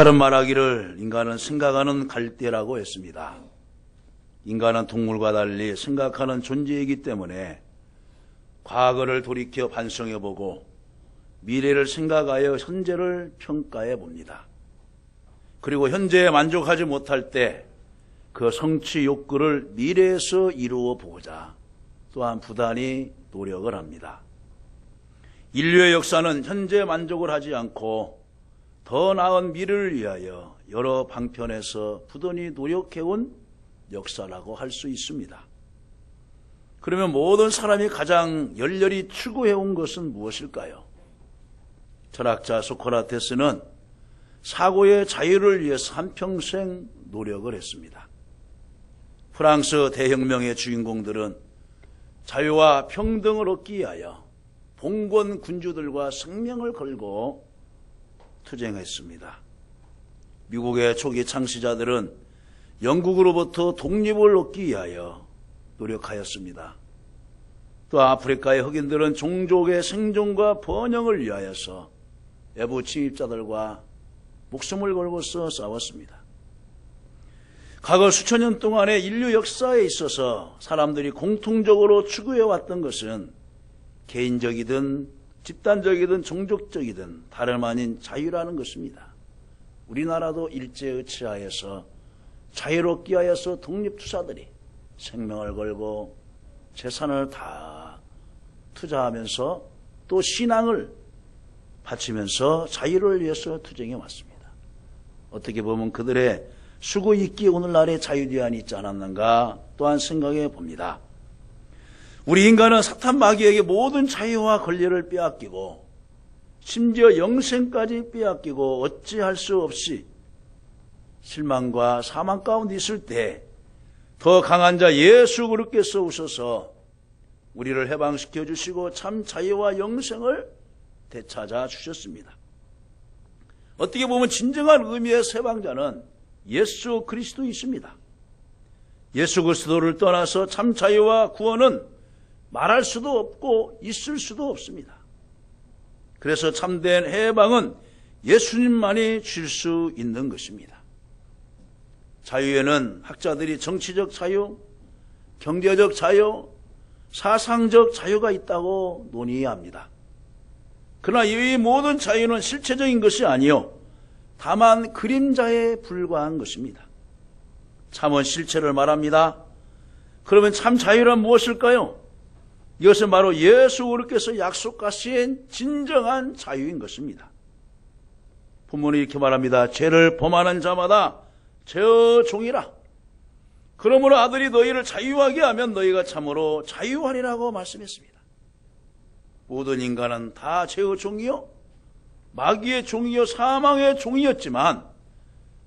루타른 말하기를 인간은 생각하는 갈대라고 했습니다. 인간은 동물과 달리 생각하는 존재이기 때문에 과거를 돌이켜 반성해 보고 미래를 생각하여 현재를 평가해 봅니다. 그리고 현재에 만족하지 못할 때 그 성취 욕구를 미래에서 이루어 보고자 또한 부단히 노력을 합니다. 인류의 역사는 현재 만족을 하지 않고 더 나은 미래를 위하여 여러 방편에서 부단히 노력해온 역사라고 할 수 있습니다. 그러면 모든 사람이 가장 열렬히 추구해온 것은 무엇일까요? 철학자 소크라테스는 사고의 자유를 위해서 한평생 노력을 했습니다. 프랑스 대혁명의 주인공들은 자유와 평등을 얻기 위하여 봉건 군주들과 생명을 걸고 투쟁했습니다. 미국의 초기 창시자들은 영국으로부터 독립을 얻기 위하여 노력하였습니다. 또 아프리카의 흑인들은 종족의 생존과 번영을 위하여서 외부 침입자들과 목숨을 걸고서 싸웠습니다. 과거 수천 년 동안의 인류 역사에 있어서 사람들이 공통적으로 추구해왔던 것은 개인적이든 집단적이든 종족적이든 다름 아닌 자유라는 것입니다. 우리나라도 일제의 치하에서 자유롭기 하여서 독립투사들이 생명을 걸고 재산을 다 투자하면서 또 신앙을 바치면서 자유를 위해서 투쟁해 왔습니다. 어떻게 보면 그들의 수고 있기 오늘날의 자유대안이 있지 않았는가 또한 생각해 봅니다. 우리 인간은 사탄 마귀에게 모든 자유와 권리를 빼앗기고 심지어 영생까지 빼앗기고 어찌할 수 없이 실망과 사망 가운데 있을 때 더 강한 자 예수 그리스도께서 오셔서 우리를 해방시켜 주시고 참 자유와 영생을 되찾아 주셨습니다. 어떻게 보면 진정한 의미의 세방자는 예수 그리스도이십니다. 예수 그리스도를 떠나서 참 자유와 구원은 말할 수도 없고 있을 수도 없습니다. 그래서 참된 해방은 예수님만이 줄 수 있는 것입니다. 자유에는 학자들이 정치적 자유, 경제적 자유, 사상적 자유가 있다고 논의합니다. 그러나 이 모든 자유는 실체적인 것이 아니요. 다만 그림자에 불과한 것입니다. 참은 실체를 말합니다. 그러면 참 자유란 무엇일까요? 이것은 바로 예수 그리스도께서 약속하신 진정한 자유인 것입니다. 본문이 이렇게 말합니다. 죄를 범하는 자마다 죄의 종이라. 그러므로 아들이 너희를 자유하게 하면 너희가 참으로 자유하리라고 말씀했습니다. 모든 인간은 다 죄의 종이요, 마귀의 종이요, 사망의 종이었지만,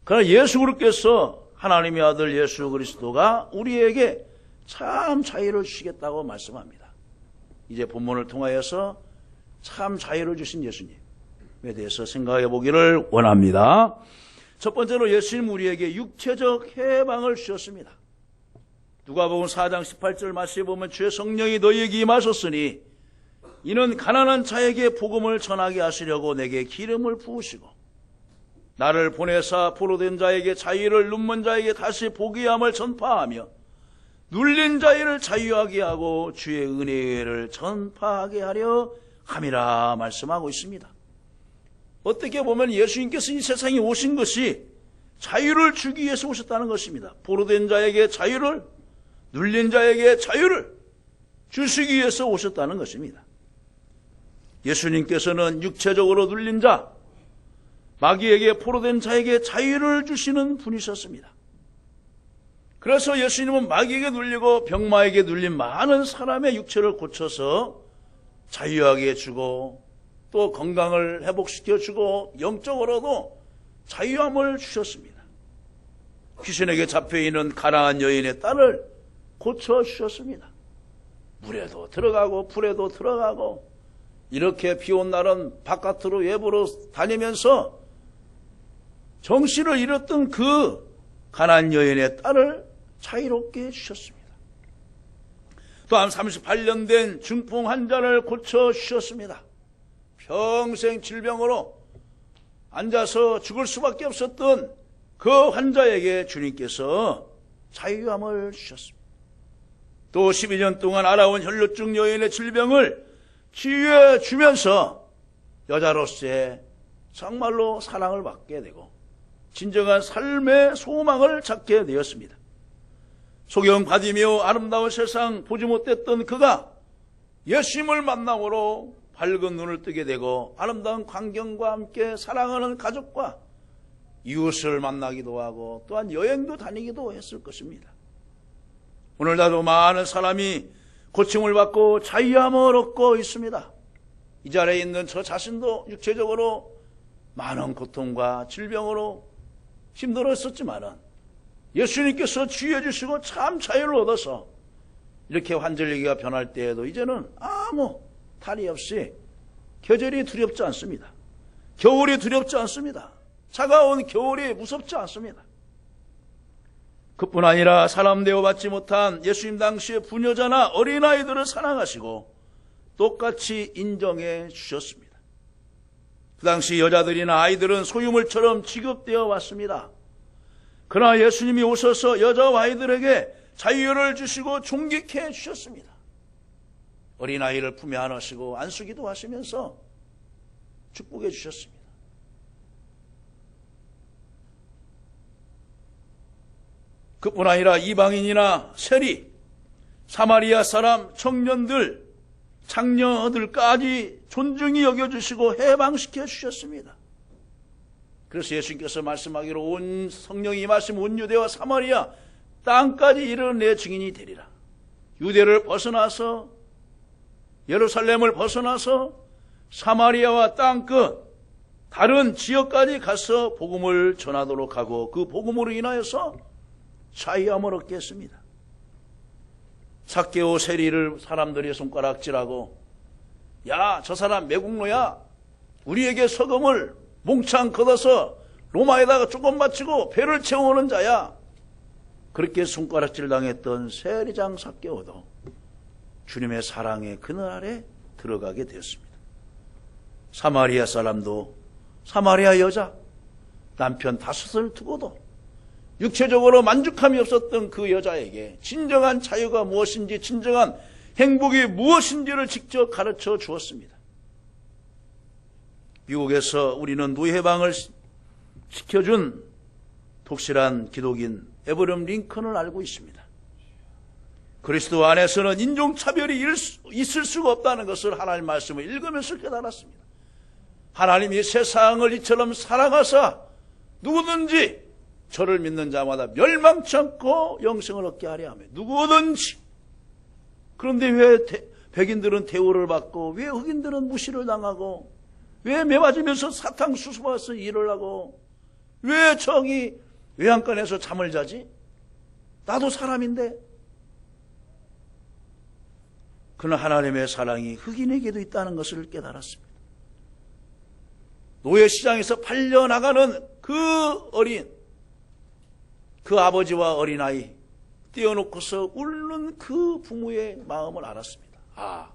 그러나 예수 그리스도께서 하나님의 아들 예수 그리스도가 우리에게 참 자유를 주시겠다고 말씀합니다. 이제 본문을 통하여서 참 자유를 주신 예수님에 대해서 생각해 보기를 원합니다. 첫 번째로 예수님 우리에게 육체적 해방을 주셨습니다. 누가복음 4장 18절 말씀에 보면 주의 성령이 너희에게 임하셨으니 이는 가난한 자에게 복음을 전하게 하시려고 내게 기름을 부으시고 나를 보내사 포로된 자에게 자유를 눈먼 자에게 다시 보게 함을 전파하며 눌린 자를 자유하게 하고 주의 은혜를 전파하게 하려 함이라 말씀하고 있습니다. 어떻게 보면 예수님께서 이 세상에 오신 것이 자유를 주기 위해서 오셨다는 것입니다. 포로된 자에게 자유를, 눌린 자에게 자유를 주시기 위해서 오셨다는 것입니다. 예수님께서는 육체적으로 눌린 자, 마귀에게 포로된 자에게 자유를 주시는 분이셨습니다. 그래서 예수님은 마귀에게 눌리고 병마에게 눌린 많은 사람의 육체를 고쳐서 자유하게 해주고 또 건강을 회복시켜 주고 영적으로도 자유함을 주셨습니다. 귀신에게 잡혀 있는 가난한 여인의 딸을 고쳐 주셨습니다. 물에도 들어가고 불에도 들어가고 이렇게 비 온 날은 바깥으로 외부로 다니면서 정신을 잃었던 그 가난 여인의 딸을 자유롭게 해주셨습니다. 또한 38년 된 중풍 환자를 고쳐 주셨습니다. 평생 질병으로 앉아서 죽을 수밖에 없었던 그 환자에게 주님께서 자유함을 주셨습니다. 또 12년 동안 알아온 혈루증 여인의 질병을 치유해 주면서 여자로서의 정말로 사랑을 받게 되고 진정한 삶의 소망을 찾게 되었습니다. 소경 받으며 아름다운 세상 보지 못했던 그가 예수님을 만남으로 밝은 눈을 뜨게 되고 아름다운 광경과 함께 사랑하는 가족과 이웃을 만나기도 하고 또한 여행도 다니기도 했을 것입니다. 오늘날도 많은 사람이 고침을 받고 자유함을 얻고 있습니다. 이 자리에 있는 저 자신도 육체적으로 많은 고통과 질병으로 힘들었었지만은 예수님께서 치유해 주시고 참 자유를 얻어서 이렇게 환절기가 변할 때에도 이제는 아무 탈이 없이 계절이 두렵지 않습니다. 겨울이 두렵지 않습니다. 차가운 겨울이 무섭지 않습니다. 그뿐 아니라 사람 대우받지 못한 예수님 당시의 부녀자나 어린아이들을 사랑하시고 똑같이 인정해 주셨습니다. 그 당시 여자들이나 아이들은 소유물처럼 취급되어 왔습니다. 그러나 예수님이 오셔서 여자와 아이들에게 자유를 주시고 존귀케 주셨습니다. 어린아이를 품에 안으시고 안수기도 하시면서 축복해 주셨습니다. 그뿐 아니라 이방인이나 세리, 사마리아 사람, 청년들, 장녀들까지 존중히 여겨주시고 해방시켜 주셨습니다. 그래서 예수님께서 말씀하기로 온 성령이 말씀 온 유대와 사마리아 땅까지 이르는 내 증인이 되리라. 유대를 벗어나서 예루살렘을 벗어나서 사마리아와 땅끝 다른 지역까지 가서 복음을 전하도록 하고 그 복음으로 인하여서 자유함을 얻겠습니다. 사케오 세리를 사람들이 손가락질하고 야 저 사람 매국노야 우리에게 서금을 몽창 걷어서 로마에다가 조금 바치고 배를 채워오는 자야 그렇게 손가락질 당했던 세리장 사케오도 주님의 사랑의 그늘 아래 들어가게 되었습니다. 사마리아 사람도 사마리아 여자 남편 다섯을 두고도 육체적으로 만족함이 없었던 그 여자에게 진정한 자유가 무엇인지 진정한 행복이 무엇인지를 직접 가르쳐 주었습니다. 미국에서 우리는 노예방을 지켜준 독실한 기독인 에브럼 링컨을 알고 있습니다. 그리스도 안에서는 인종차별이 있을 수가 없다는 것을 하나님 말씀을 읽으면서 깨달았습니다. 하나님이 세상을 이처럼 사랑하사 누구든지 저를 믿는 자마다 멸망치 않고 영생을 얻게 하려 하며 누구든지 그런데 왜 대, 백인들은 대우를 받고 왜 흑인들은 무시를 당하고 왜 매맞으면서 사탕 수수바서 일을 하고 왜 정이 외양간에서 잠을 자지? 나도 사람인데 그는 하나님의 사랑이 흑인에게도 있다는 것을 깨달았습니다. 노예 시장에서 팔려 나가는 그 어린 그 아버지와 어린아이 띄워놓고서 울는 그 부모의 마음을 알았습니다. 아,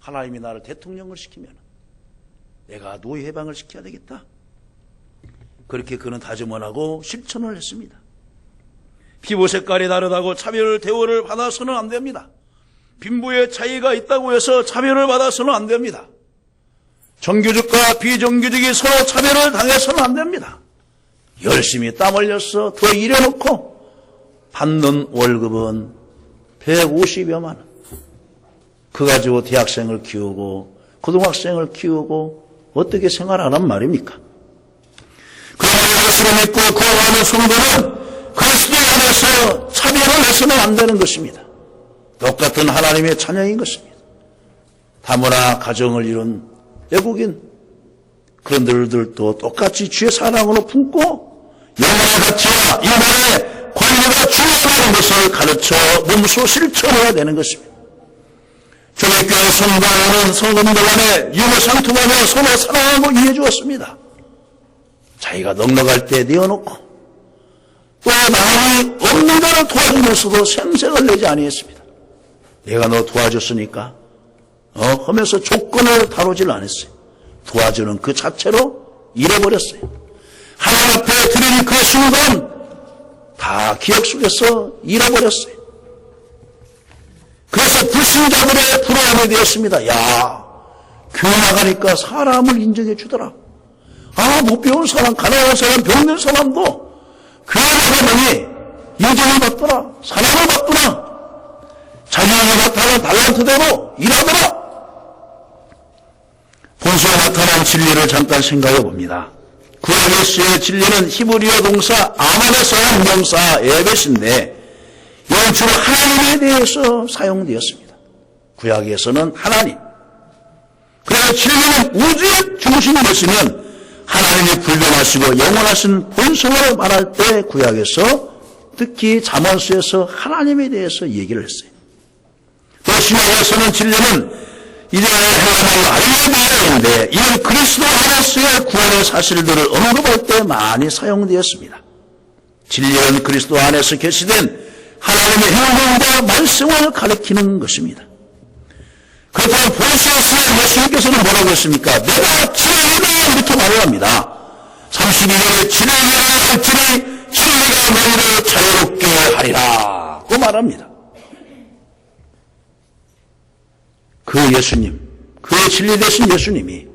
하나님이 나를 대통령을 시키면 내가 노예 해방을 시켜야 되겠다. 그렇게 그는 다짐을 하고 실천을 했습니다. 피부 색깔이 다르다고 차별 대우를 받아서는 안 됩니다. 빈부의 차이가 있다고 해서 차별을 받아서는 안 됩니다. 정규직과 비정규직이 서로 차별을 당해서는 안 됩니다. 열심히 땀 흘려서 더 일해놓고 받는 월급은 150여만 원. 그 가지고 대학생을 키우고 고등학생을 키우고 어떻게 생활하란 말입니까? 그러나 예수를 믿고 구원하는 성도는 그리스도 안에서 차별을 해서는 안 되는 것입니다. 똑같은 하나님의 자녀인 것입니다. 다문화 가정을 이룬 외국인 그런들도 똑같이 주의 사랑으로 품고 영혼의 가치와 인간의 권리가 중요하다는 것을 가르쳐 몸소 실천해야 되는 것입니다. 교회교회 성도는 성도들 간에 유무 상통하며 서로 사랑하고 이해해 주었습니다. 자기가 넉넉할 때 내어놓고 또 남이 없는 자를 도와주면서도 생색을 내지 아니했습니다. 내가 너 도와줬으니까 어 하면서 조건을 다루질 않았어요. 도와주는 그 자체로 잃어버렸어요. 하나님 앞에 드리는 그 순간 다 기억 속에서 잃어버렸어요. 그래서 불신자들의 부러움이 되었습니다. 야, 교회 나가니까 사람을 인정해 주더라. 아, 못 배운 사람, 가난한 사람, 병든 사람도 교회 나가더니 인정을 받더라. 사랑을 받더라. 자기에게 나타난 달란트대로 일하더라. 본소에 나타난 진리를 잠깐 생각해 봅니다. 구약에서의 진리는 히브리어 동사 온 명사 에벳인데 이건 주로 하나님에 대해서 사용되었습니다. 구약에서는 하나님. 그래서 진리는 우주의 중심이 됐으면 하나님이 불변하시고 영원하신 본성으로 말할 때 구약에서 특히 잠언수에서 하나님에 대해서 얘기를 했어요. 또 신약에서는 진리는 이제 하나님을 알려야 되는데 이는 그리스도 안에서의 구원의 사실들을 언급할 때 많이 사용되었습니다. 진리는 그리스도 안에서 계시된 하나님의 행동과 말씀을 가리키는 것입니다. 그렇다면 본시에서 예수님께서는 뭐라고 했습니까? 내가 진리다 이렇게 말을 합니다. 32절에 진리가 할지니 진리가 너희를 자유롭게 하리라 고 말합니다. 그 예수님, 그의 진리 되신 예수님이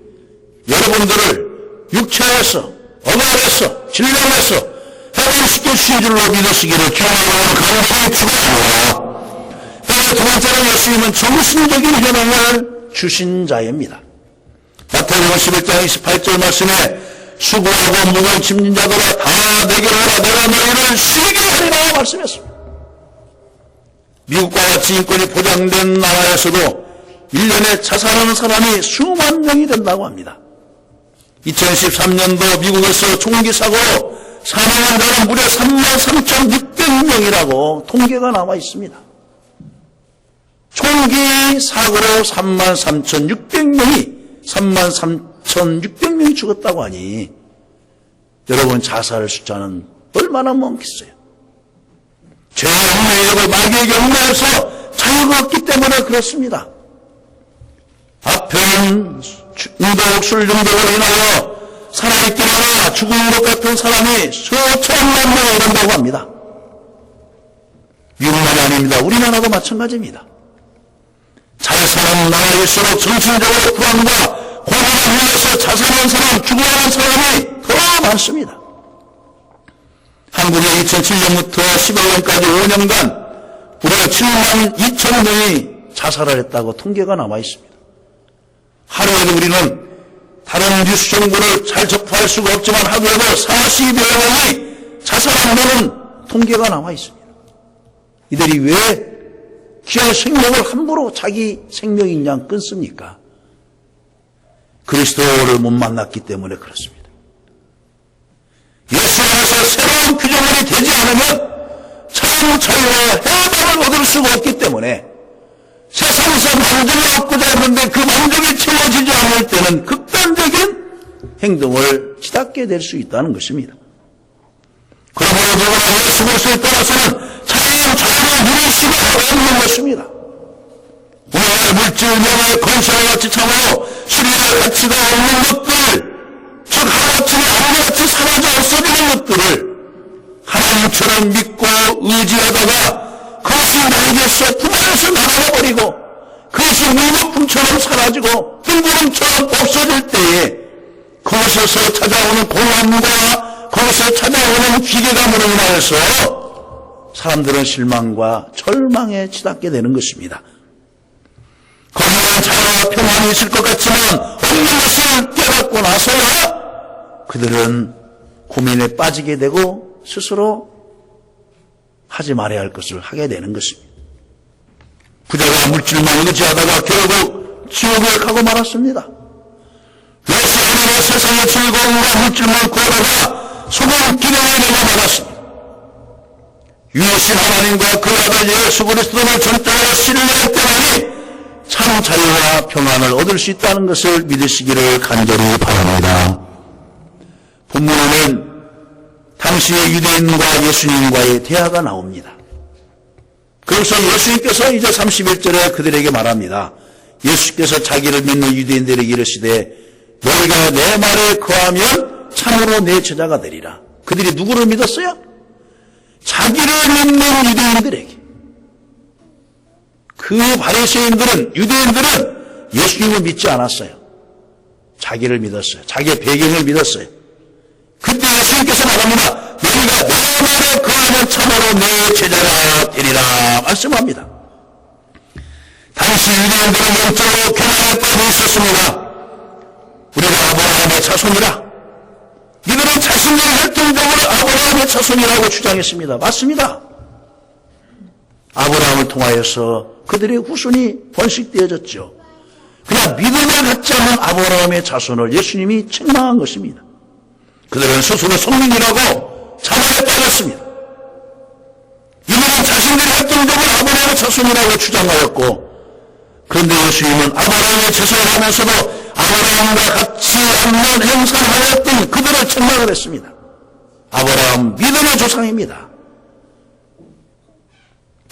여러분들을 육체에서, 어가에서, 진령에서 해방시켜 주신 줄로 믿으시기를 기원하고 간절히 축원합니다. 두 번째로 예수님은 정신적인 현황을 주신 자입니다. 마태복음 11장 28절 말씀에 수고하고 무거운 짐진 자들아 다 내게로 오라 내가 너희를 쉬게 하리라 말씀했습니다. 미국과 같이 인권이 보장된 나라에서도 1년에 자살하는 사람이 수만 명이 된다고 합니다. 2013년도 미국에서 총기 사고로 사망한 자는 무려 3만 3,600명이라고 통계가 나와 있습니다. 총기 사고로 3만 3,600명이 3만 3,600명이 죽었다고 하니 여러분 자살 숫자는 얼마나 많겠어요? 죄의 흉내이고 마귀의 경내에서 자유가 없기 때문에 그렇습니다. 앞에는 중독, 술 중독으로 인하여 살아있기 나 죽은 것 같은 사람이 수천만 명이 이른다고 합니다. 미국만이 아닙니다. 우리나라도 마찬가지입니다. 잘 사는 나라일수록 정신적으로 불안과 고난을 위해서 자살한 사람, 죽어가는 사람이 더 많습니다. 한국에 2007년부터 11년까지 5년간 무려 7만 2천 명이 자살을 했다고 통계가 나와 있습니다. 하루에도 우리는 다른 뉴스 정보를 잘 접할 수가 없지만 하루에도 40여 명이 자살한다는 통계가 나와 있습니다. 이들이 왜 귀한 생명을 함부로 자기 생명인 양 끊습니까? 그리스도를 못 만났기 때문에 그렇습니다. 예수 안에서 새로운 규정이 되지 않으면 참 자유와 해방을 얻을 수가 없기 때문에 세상에서 만족을 얻고자 하는데 그 만족이 채워지지 않을 때는 극단적인 행동을 치닫게 될 수 있다는 것입니다. 그러므로 누가 예수 그리스도에 따라서는 자유, 자유를 누릴 수가 없는 것입니다. 오늘 물질, 명예, 건설과 같이 참으로 실리의 가치가 없는 것들, 즉 하나같이 아무같이 사라져 없어지는 것들을 하나님처럼 믿고 의지하다가 그것이 나에게서 부만에서 나가버리고 그것이 물거품처럼 사라지고 뜬구름처럼 없어질 때에 그것에서 찾아오는 고난과 거기서 찾아오는 기계감으로 인하여서 사람들은 실망과 절망에 치닫게 되는 것입니다. 건강한 자유와 평안이 있을 것 같지만 없는 것을 깨닫고 나서야 그들은 고민에 빠지게 되고 스스로 하지 말아야 할 것을 하게 되는 것입니다. 부자가 물질만 의지하다가 결국 지옥에 가고 말았습니다. 예수 안에 세상의 즐거움과 물질만 구하다가 기능에 내가 말았습니다. 유신 하나님과 그 아들 예수 그리스도를 전적으로 신뢰할 때만이 참 자유와 평안을 얻을 수 있다는 것을 믿으시기를 간절히 바랍니다. 본문에는 당시의 유대인과 예수님과의 대화가 나옵니다. 그래서 예수님께서 이제 31절에 그들에게 말합니다. 예수께서 자기를 믿는 유대인들에게 이르시되 너희가 내 말에 거하면 참으로 내 제자가 되리라. 그들이 누구를 믿었어요? 자기를 믿는 유대인들에게. 그 바리새인들은 유대인들은 예수님을 믿지 않았어요. 자기를 믿었어요. 자기의 배경을 믿었어요. 그때 예수님께서 말합니다. 너희가 내 말에 거하면 참으로 내 제자가 되리라 말씀합니다. 당시 유대인들은 영적으로 교만에 빠져 있었습니다. 우리가 아브라함의 자손이라. 이들은 자신들의 혈통적으로 아브라함의 자손이라고 주장했습니다. 맞습니다. 아브라함을 통하여서 그들의 후손이 번식되어졌죠. 그냥 믿음을 갖지 않은 아브라함의 자손을 예수님이 책망한 것입니다. 그들은 스스로 성민이라고 자만에 빠졌습니다. 이들은 자신들의 혈통적으로 아브라함의 자손이라고 주장하였고 그런데 예수님은 아브라함의 자손을 하면서도 아브라함과 같이 없는 행사를 하였던 그들을 책망을 했습니다. 아브라함 믿음의 조상입니다.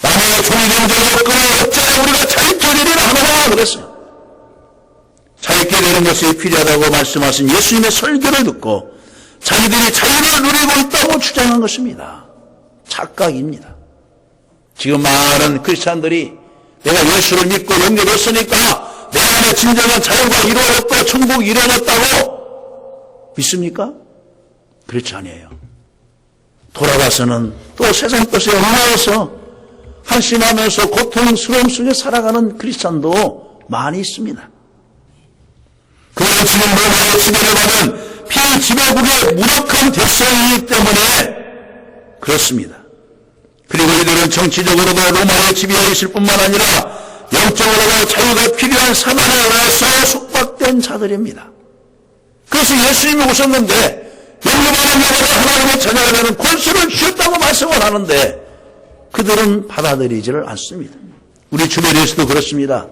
남의 종경적 여건을 어째 우리가 되리라 하느냐 그랬어요. 되는 것이 필요하다고 말씀하신 예수님의 설교를 듣고 자기들이 자유를 누리고 있다고 주장한 것입니다. 착각입니다. 지금 많은 크리스찬들이 내가 예수를 믿고 영접했으니까 내 안에 진정한 자유가 이루어졌고 천국이 이루어졌다고 믿습니까? 그렇지 아니에요. 돌아가서는 또 세상 것에 엉망해서 한심하면서 고통스러움 속에 살아가는 크리스찬도 많이 있습니다. 그는 지금 로마의 지배를 받은 피지배국의 무력한 대상이기 때문에 그렇습니다. 그리고 이들은 정치적으로도 로마의 지배에 있을 뿐만 아니라 영적으로도 자유가 필요한 사단에 의해서 속박된 자들입니다. 그래서 예수님이 오셨는데 영접하는 자마다 하나님의 자녀가 되는 권수를 주셨다고 말씀을 하는데 그들은 받아들이지를 않습니다. 우리 주변에서도 그렇습니다.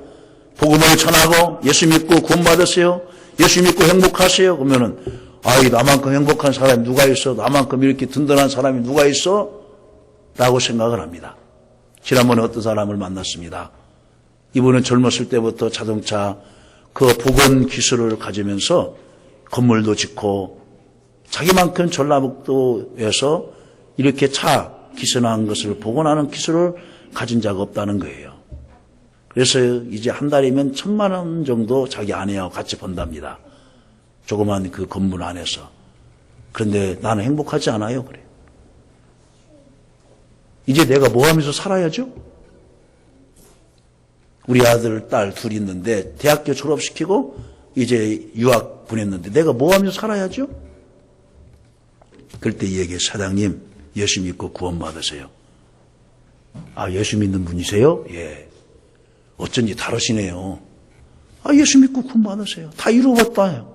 복음을 전하고 예수 믿고 구원 받으세요. 예수 믿고 행복하세요. 그러면은 아이 나만큼 행복한 사람이 누가 있어? 나만큼 이렇게 든든한 사람이 누가 있어? 라고 생각을 합니다. 지난번에 어떤 사람을 만났습니다. 이분은 젊었을 때부터 자동차 그 복원 기술을 가지면서 건물도 짓고 자기만큼 전라북도에서 이렇게 차 기선한 것을 복원하는 기술을 가진 자가 없다는 거예요. 그래서 이제 한 달이면 천만 원 정도 자기 아내하고 같이 번답니다. 조그만 그 건물 안에서. 그런데 나는 행복하지 않아요. 그래요. 이제 내가 뭐 하면서 살아야죠? 우리 아들, 딸 둘 있는데 대학교 졸업시키고 이제 유학 보냈는데 내가 뭐 하면서 살아야죠? 그럴 때이 얘기해 사장님 예수 믿고 구원 받으세요. 아 예수 믿는 분이세요? 예. 어쩐지 다르시네요. 아 예수 믿고 구원 받으세요. 다 이루어봤다요.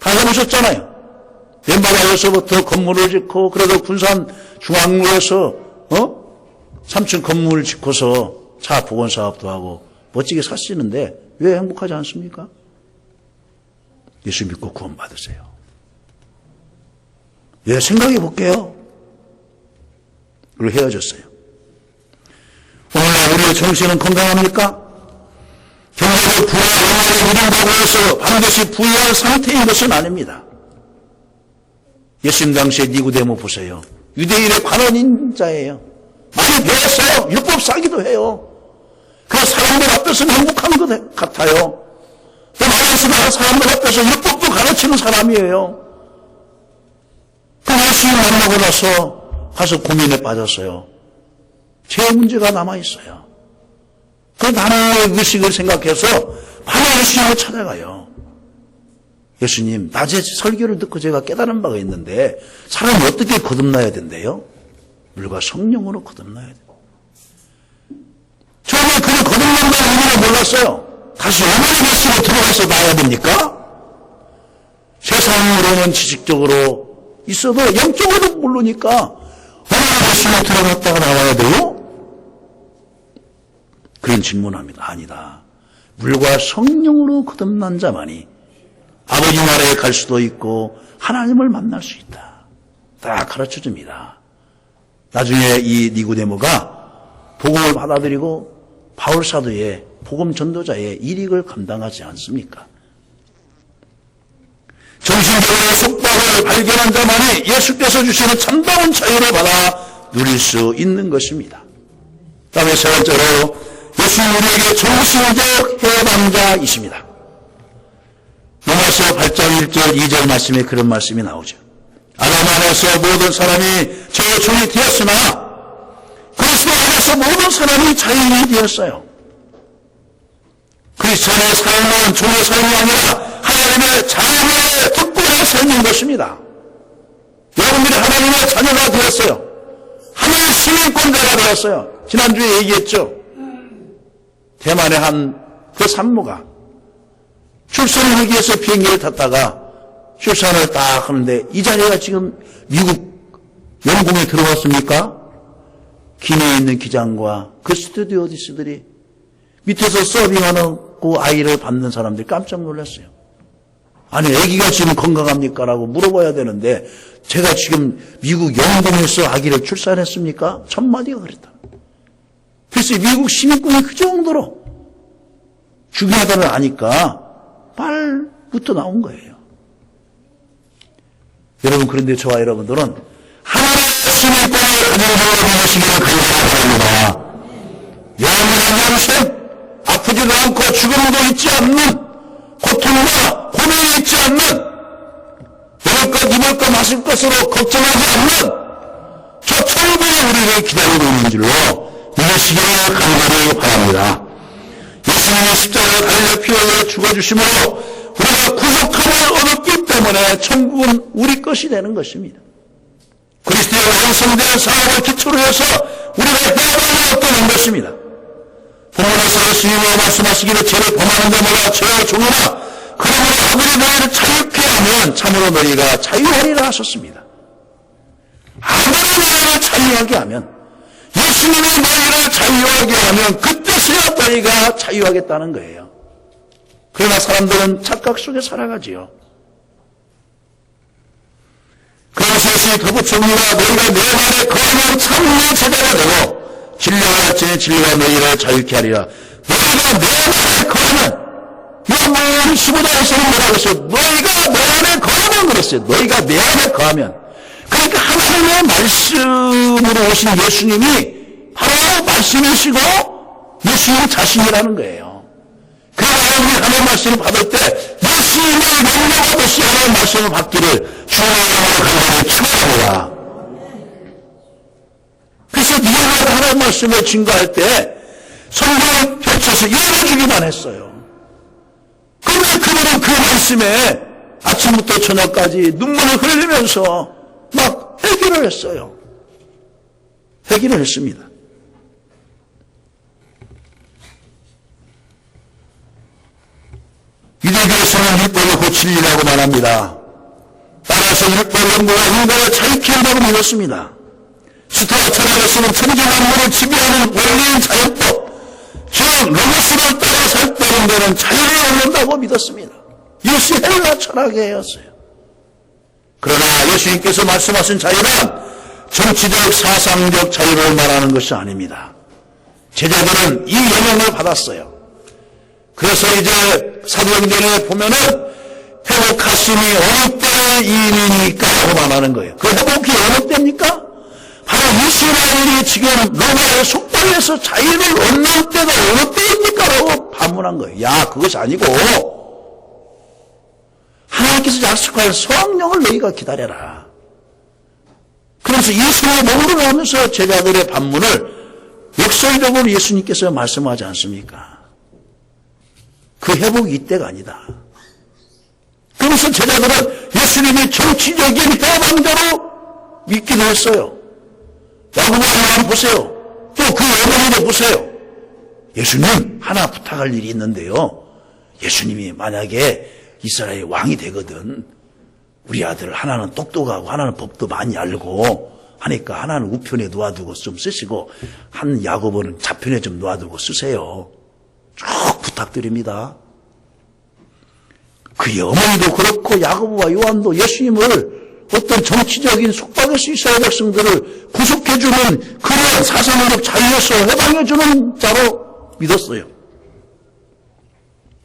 다 해보셨잖아요. 왼바다에서부터 건물을 짓고 그래도 군산 중앙로에서 어? 3층 건물을 짓고서 차 복원 사업도 하고 멋지게 사시는데 왜 행복하지 않습니까? 예수 믿고 구원 받으세요. 예, 생각해 볼게요. 그리고 헤어졌어요. 오늘 우리의 정신은 건강합니까? 부와 영화를 이룬다고 해서 반드시 부유한 상태인 것은 아닙니다. 예수님 당시에 니구데모 보세요. 유대인의 관원인 자예요. 많이 배웠어요. 율법 사기도 해요. 그 사람들 앞에서는 행복한 것 같아요. 또 말씀하는 사람들 앞에서 율법도 가르치는 사람이에요. 그 예수님 만나고 나서 가서 고민에 빠졌어요. 제 문제가 남아있어요. 그 나라의 의식을 생각해서 바로 예수님을 찾아가요. 예수님, 낮에 설교를 듣고 제가 깨달은 바가 있는데 사람이 어떻게 거듭나야 된대요? 물과 성령으로 거듭나야 돼. 처음에 그는 거듭난다는 의미를 몰랐어요. 다시 어머니 뱃속에 들어가서 나야 됩니까? 세상으로는 지식적으로 있어도 영적으로 모르니까 어머니 뱃속에 들어갔다가 나와야 돼요? 그런 질문합니다. 아니다. 물과 성령으로 거듭난 자만이 아버지 나라에 갈 수도 있고 하나님을 만날 수 있다. 딱 가르쳐 줍니다. 나중에 이 니고데모가 복음을 받아들이고 바울 사도의 복음 전도자의 일익을 감당하지 않습니까? 정신적으로 속박을 발견한 자만이 예수께서 주시는 참다운 자유를 받아 누릴 수 있는 것입니다. 다음에 세 번째로 예수는 우리에게 정신적 해방자이십니다. 로마서 8장 1절 2절 말씀에 그런 말씀이 나오죠. 아담 안에서 모든 사람이 저의 종이 되었으나 그리스도 안에서 모든 사람이 자유인이 되었어요. 그리스도의 삶은 종의 삶이 아니라 하나님의 자유의 특권의 삶인 것입니다. 여러분들이 하나님의 자녀가 되었어요. 하나님의 시민권자가 되었어요. 지난주에 얘기했죠. 대만의 한 그 산모가 출산을 하기 위해서 비행기를 탔다가 출산을 딱 하는데 이 자리가 지금 미국 영공에 들어왔습니까? 기내에 있는 기장과 그 스튜디오 디스들이 밑에서 서빙하는 그 아이를 받는 사람들이 깜짝 놀랐어요. 아니, 아기가 지금 건강합니까? 라고 물어봐야 되는데, 제가 지금 미국 영동에서 아기를 출산했습니까? 첫 마디가 그랬다. 그래서 미국 시민권이 그 정도로 중요하다는 아니까 빨부터 나온 거예요. 여러분, 그런데 저와 여러분들은 하나님의 시민권을 가지고 계시기를 간절합니다. 여러분의 안녕하세요. 아프지도 않고 죽음도 있지 않는 고통과 고민이 있지 않는 먹을 것, 입을 것, 마실 것으로 걱정하지 않는 저 천국이 우리를 기다리고 있는 줄로 믿으시기를 간절히 바랍니다. 예수님이 십자가에 달려 피 흘려 죽어주심으로 우리가 얻었기 때문에 천국은 우리 것이 되는 것입니다. 그리스도의 완성된 사업을 기초로 해서 우리가 해방을 얻는 것입니다. 본문에서 예수님이 말씀하시기를 죄를 범하는 자마다 죄의 종이라 그러므로 아무리 너희를 자유케 하면 참으로 너희가 자유하리라 하셨습니다. 아무리 너희를 자유하게 하면 예수님이 너희를 자유하게 하면 그때서야 너희가 자유하겠다는 거예요. 그러나 사람들은 착각 속에 살아가지요. 예수님이 더붙입니다. 너희가 내 말에 거하면 참내 제자가 되고 진리와 같이 진리가 너희를 자유케 하리라. 너희가 내 말에 거하면 요한 15장에서는 뭐라고 했어요? 너희가 내 안에 거하면 그랬어요. 너희가 내 안에 거하면. 그러니까 하나님의 말씀으로 오신 예수님이 바로 말씀이시고 예수님 자신이라는 거예요. 그래서 우리 하나님 말씀을 받을 때 예수님을 명령하듯이 하나님 말씀을 받기를 주님의 이름으로 축원합니다. 그래서 니가 하나님 말씀을 증거할 때 성경을 펼쳐서 읽어주기만 했어요. 그런데 그들은 그 말씀에 아침부터 저녁까지 눈물을 흘리면서 막 회개를 했어요. 회개를 했습니다. 유대교에서는 율법을 고치리라고 말합니다. 따라서 율법 연구가 인간을 자유케 한다고 믿었습니다. 스타와 철학에서는 천지 만물을 지배하는 원리인 자연법, 즉 로고스를 따라 살 때는 데는 자유를 얻는다고 믿었습니다. 이것이 헬라 철학이었어요. 그러나 예수님께서 말씀하신 자유는 정치적 사상적 자유를 말하는 것이 아닙니다. 제자들은 이 영향을 받았어요. 그래서 이제 사도행전에 보면은 회복하심이 어느 때의 이민이니까 라고 말하는 거예요. 그 회복이 때입니까? 바로 이스라엘이 지금 로마의 속박에서 자유를 얻는 때가 어느 때입니까? 라고 반문한 거예요. 야, 그것이 아니고, 하나님께서 약속하신 성령을 너희가 기다려라. 그래서 예수의 몸으로 나오면서 제자들의 반문을 역설적으로 예수님께서 말씀하지 않습니까? 그 회복이 이때가 아니다. 그래서 제자들은 예수님이 정치적인 해방자로 믿기도 했어요. 야구보 한번 보세요. 또 그 어머니도 보세요. 예수님 하나 부탁할 일이 있는데요. 예수님이 만약에 이스라엘 왕이 되거든 우리 아들 하나는 똑똑하고 하나는 법도 많이 알고 하니까 하나는 우편에 놓아두고 좀 쓰시고 한 야고보는 좌편에 좀 놓아두고 쓰세요. 쭉 부탁드립니다. 그의 어머니도 그렇고 야고보와 요한도 예수님을 어떤 정치적인 속박에서 이스라엘 백성들을 구속해주는 그러한 사상적 자유에서 해방해주는 자로 믿었어요.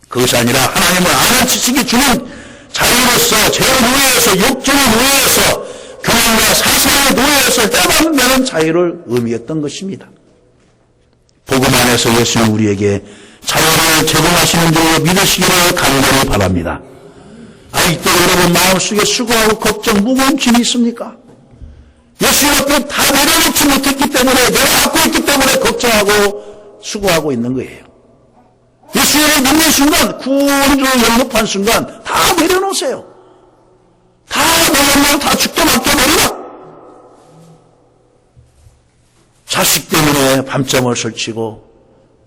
그것이 아니라 하나님을 아는 지식이 주는 자유로서 죄의 노예에서 욕정의 노예에서 교만과 사상의 노예에서 해방되는 자유를 의미했던 것입니다. 복음 안에서 예수는 우리에게 자유를 제공하시는 줄로 믿으시기를 간절히 바랍니다. 아직도 여러분 마음속에 수고하고 걱정, 무거운 짐이 있습니까? 예수 앞에 다 내려놓지 못했기 때문에 내가 갖고 있기 때문에 걱정하고 수고하고 있는 거예요. 예수를 믿는 순간 구원을 영접한 순간 다 내려놓으세요. 다 내려놓으면 다 죽게 맡겨버리라. 자식 때문에 밤잠을 설치고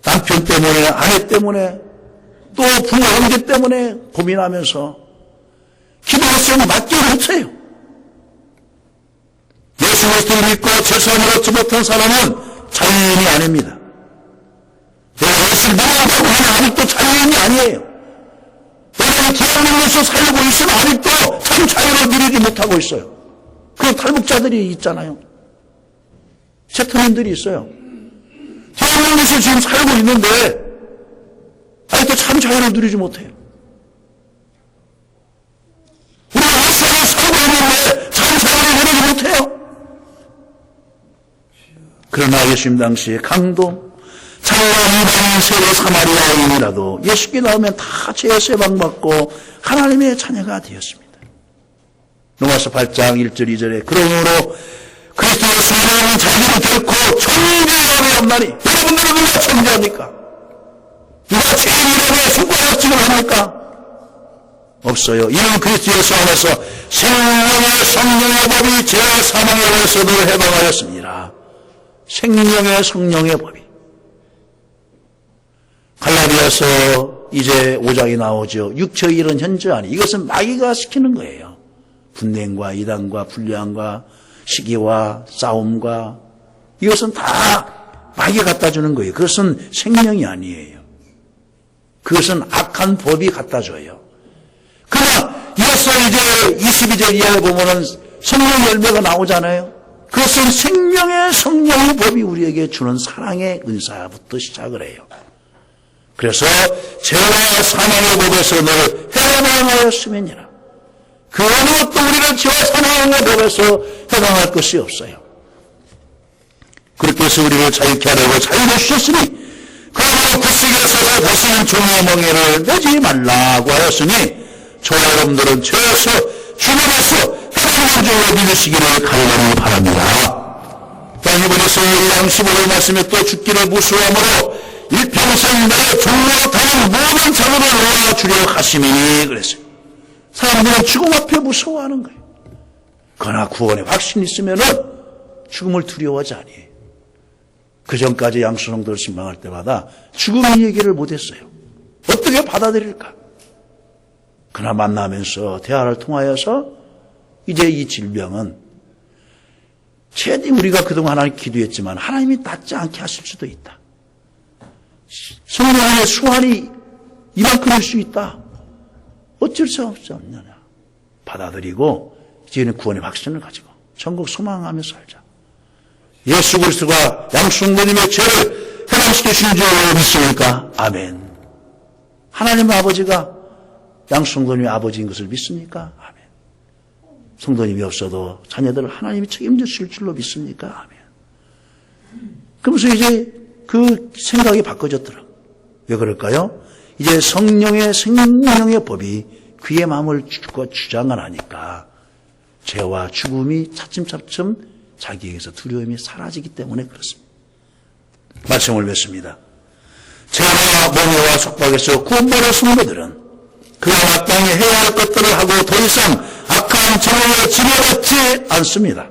남편 때문에 아내 때문에 또 부모 형제 때문에 고민하면서 기도했으면 맡겨놓으세요. 예수 그리스도를 믿고 최선을 얻지 못한 사람은 자유인이 아닙니다. 예수를 믿는다고 하면 아직도 자유인이 아니에요. 내가 기독교에서 살고 있으면 아직도 참 자유를 누리지 못하고 있어요. 그 탈북자들이 있잖아요. 세터민들이 있어요. 대한민국에서 지금 살고 있는데 아직도 참 자유를 누리지 못해요. 우리 아시아에 살고 있는데 참 자유를 누리지 못해요. 그러나 예수님 당시에 강도, 장로 이방인 세례 사마리아인이라도 예수께 나오면 다 죄에서 해방받고 하나님의 자녀가 되었습니다. 로마서 8장 1절 2절에 그러므로 그리스도의 순종하는 자기는 결코 천대함이 없나니 여러분들은 누가 천대합니까? 누가 죄인이라고 손가락질을 합니까? 없어요. 이는 그리스도 예수 안에서 생명의 성령의 법이 죄 사망의 원수를 해방하였습니다. 생명의 성령의 법이. 갈라디아서 이제 5장이 나오죠. 육체의 일은 현재 아니. 이것은 마귀가 시키는 거예요. 분냉과 이단과 불량과 시기와 싸움과 이것은 다 마귀가 갖다 주는 거예요. 그것은 생명이 아니에요. 그것은 악한 법이 갖다 줘요. 그러나 이어서 이제 22절 이하에 보면은 성령 열매가 나오잖아요. 그것은 생명의 성령의 법이 우리에게 주는 사랑의 은사부터 시작을 해요. 그래서 죄와 사망의 법에서 너를 해방하였으면이라. 그 어느 것도 우리를 죄와 사망의 법에서 해방할 것이 없어요. 해서 우리를 자유케 하려고 자유를 주셨으니 그러므로 구석에 서서 벗은 종의 멍에를 내지 말라고 하였으니 저와 여러분들은 죄에서 주님에서 해방을 줄로 믿으시기를 간절히 바랍니다. 이번에서 양 15절 말씀에 또 죽기를 무수함으로 일평생 나의 종로 다른 모든 자들을 놓아 주려 하시니 그랬어요. 사람들은 죽음 앞에 무서워하는 거예요. 그러나 구원의 확신이 있으면은 죽음을 두려워하지 아니에요. 그 전까지 양수성도를 신방할 때마다 죽음의 얘기를 못했어요. 어떻게 받아들일까? 그러나 만나면서 대화를 통하여서 이제 이 질병은 최대 우리가 그동안 하나님 기도했지만 하나님이 낫지 않게 하실 수도 있다. 성령 안에 수환이 이만큼일 수 있다. 어쩔 수 없지 않느냐. 받아들이고 이제는 구원의 확신을 가지고 전국 소망하며 살자. 예수 그리스도가 양순모님의 죄를 해방시켜 주신 줄 믿습니까? 아멘. 하나님 아버지가 양순모님의 아버지인 것을 믿습니까? 아멘. 성도님이 없어도 자녀들을 하나님이 책임지실 줄로 믿습니까? 아멘. 그러면서 이제 그 생각이 바꿔졌더라. 왜 그럴까요? 이제 성령의 생명의 법이 그의 마음을 주고 주장을 하니까 죄와 죽음이 차츰차츰 자기에게서 두려움이 사라지기 때문에 그렇습니다. 말씀을 맺습니다. 죄와 멍해와 속박에서 구원받은 성도들은 그가 마땅히 해야 할 것들을 하고 더 이상 악한 정을 지배받지 않습니다.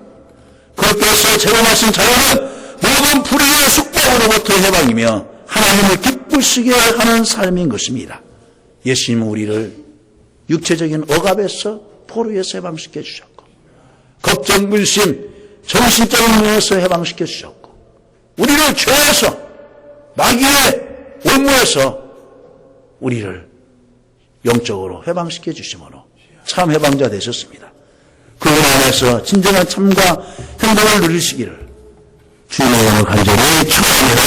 해서 제가 말씀 자유는 모든 불의의 숙박으로부터 해방이며 하나님을 기쁘시게 하는 삶인 것입니다. 예수님은 우리를 육체적인 억압에서 포로에서 해방시켜 주셨고 걱정, 근심, 정신적인 면에서 해방시켜 주셨고 우리를 죄에서 마귀의 올무에서 우리를 영적으로 해방시켜 주심으로 참 해방자 되셨습니다. 그 안에서 진정한 참과 행복을 누리시기를 주님의 간절히 축원합니다.